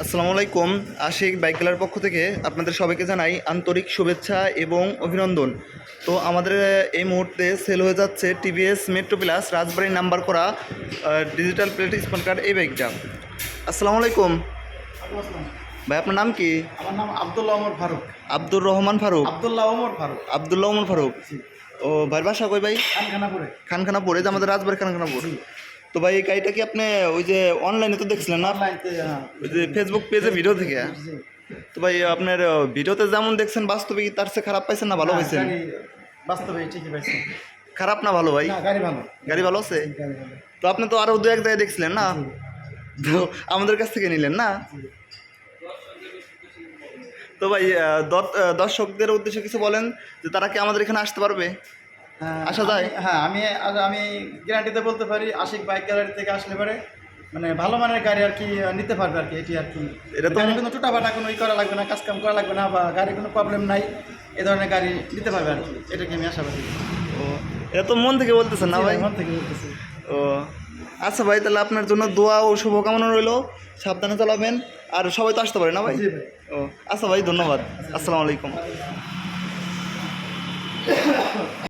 আসসালামু আলাইকুম আশিক বাইক গেলার পক্ষ থেকে আপনাদের সবাইকে জানাই আন্তরিক শুভেচ্ছা এবং অভিনন্দন। তো আমাদের এই মুহূর্তে সেল হয়ে যাচ্ছে টিভিএস মেট্রো প্লাস রাজবাড়ির নাম্বার করা ডিজিটাল প্লেট স্মার্ট কার্ড এই বাইকটা। আসসালামু আলাইকুম ভাই আপনার নাম কি? আমার নাম আব্দুল্লাহ ওমর ফারুক। আব্দুর রহমান ফারুক। আব্দুল্লাহ ওমর ফারুক। আবদুল্লাহ ওমর ফারুক। ও ভাইয়ের বাসা কই ভাই? খানখানাপুরে। খানখানাপুর যে আমাদের রাজবাড়ি খানখানাপুর। তো ভাই এই গাড়িটা কি আপনি ওই যে অনলাইনে তো দেখছিলেন না? হ্যাঁ। ওই যে ফেসবুক পেজে ভিডিও থেকে? তো ভাই আপনার ভিডিওতে যেমন দেখছেন বাস্তবে কি তার চেয়ে খারাপ পাইছেন না ভালো পাইছেন? বাস্তবে ঠিকই পাইছি খারাপ না ভালো ভাই? গাড়ি ভালো। গাড়ি ভালো আছে? তো আপনি তো আরও দু এক জায়গায় দেখছিলেন না? তো আমাদের কাছ থেকে নিলেন না? তো ভাই দর্শকদের উদ্দেশ্যে কিছু বলেন যে তারা কি আমাদের এখানে আসতে পারবে? আসা যায়? হ্যাঁ আমি আমি গ্যারান্টিতে বলতে পারি আশিক বাইক গ্যালারি থেকে আসলে পরে মানে ভালো মানের গাড়ি আর কি নিতে পারবে আর কি এটি আর কি। এটা তো- কোনো টুটাফাটা কোনো ই করা লাগবে না কাজকাম করা লাগবে না বা গাড়ির কোনো প্রবলেম নাই এ ধরনের গাড়ি নিতে পারবে আর কি এটাকে আমি আশাবাদী। ও এটা তো মন থেকে বলতেছেন না ভাই মন থেকে বলতেছি। ও আচ্ছা ভাই তাহলে আপনার জন্য দোয়া ও শুভকামনা রইল সাবধানে চালাবেন আর সবাই তো আসতে পারে না ভাই? ভাই। ও আচ্ছা ভাই ধন্যবাদ আসসালামু আলাইকুম।